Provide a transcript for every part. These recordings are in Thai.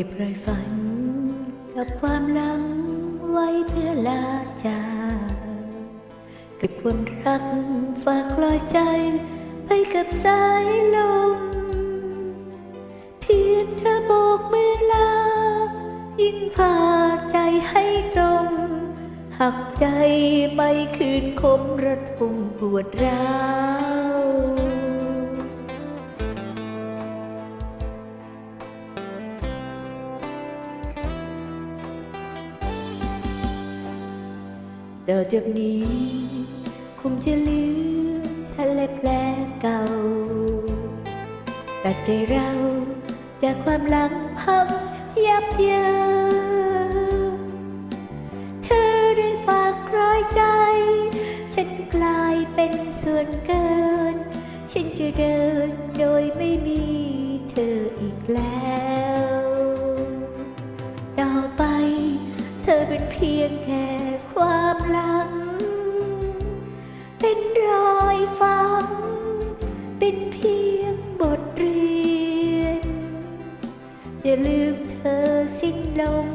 ก็บรอยฝัน กับความหลังไว้เพื่อลาจากเก็บความรักฝากลอยใจ ไปกับสายลม เพียงเธอโบกมือลา ยิ่งพาใจให้ตรง หักใจไม่คืนคมระทมปวดร้าว ต่อจากนี้ คงจะเหลือฉันแลแผลเก่า ตัดใจเราจากความหลังพังยับเยินเธอได้ฝากร้อยใจ ฉันกลายเป็นส่วนเกิน ฉันจะเดินโดยไม่มีเธออีกแล้ว ต่อไป ธอเป็นเพียงแค่ความหลัง เป็นรอยฝัง เป็นเพียงบทเรียน จะลืมเธอสิ้นลม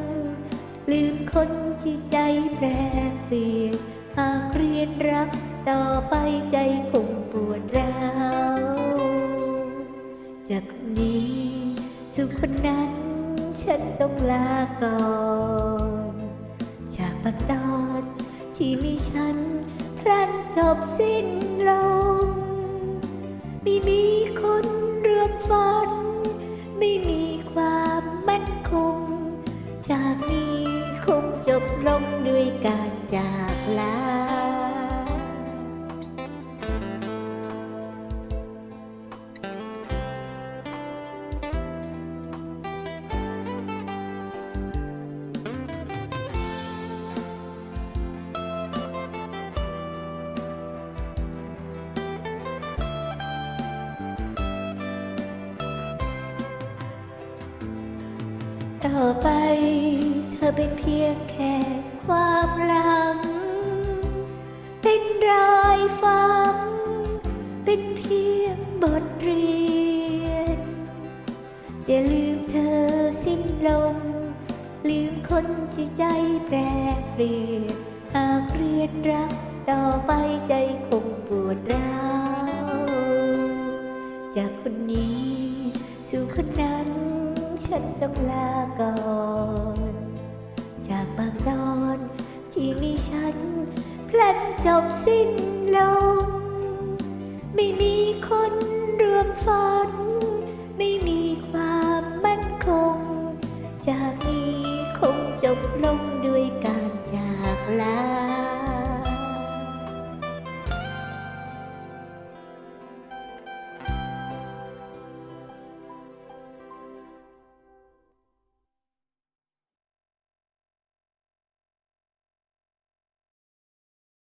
ลืมคนที่ใจแปรเปลี่ยน หากเรียนรักต่อไปใจคงปวดร้าวจากนนี้ สู่คนนั้นฉันต้องลาก่อน จากางตอนที่มีฉันพลันจบสิ้นลงไม่มีคนเร่วมฝัน ต่อไป เธอเป็นเพียงแค่ความหลัง เป็นรอยฝัง เป็นเพียงบทเรียน จะลืมเธอสิ้นลม ลืมคนที่ใจแปรเปลี่ยนหากเรียนรักต่อไปใจคงปวดร้าวจากคนนี้สู่คนนั้น ฉันต้องลาก่อน จากบางตอนที่มีฉันพลันจบสิ้นลง ไม่มีคนรวมฝัน ไม่มีความมั่นคง จากนี้คงจบลงด้วยการจากลา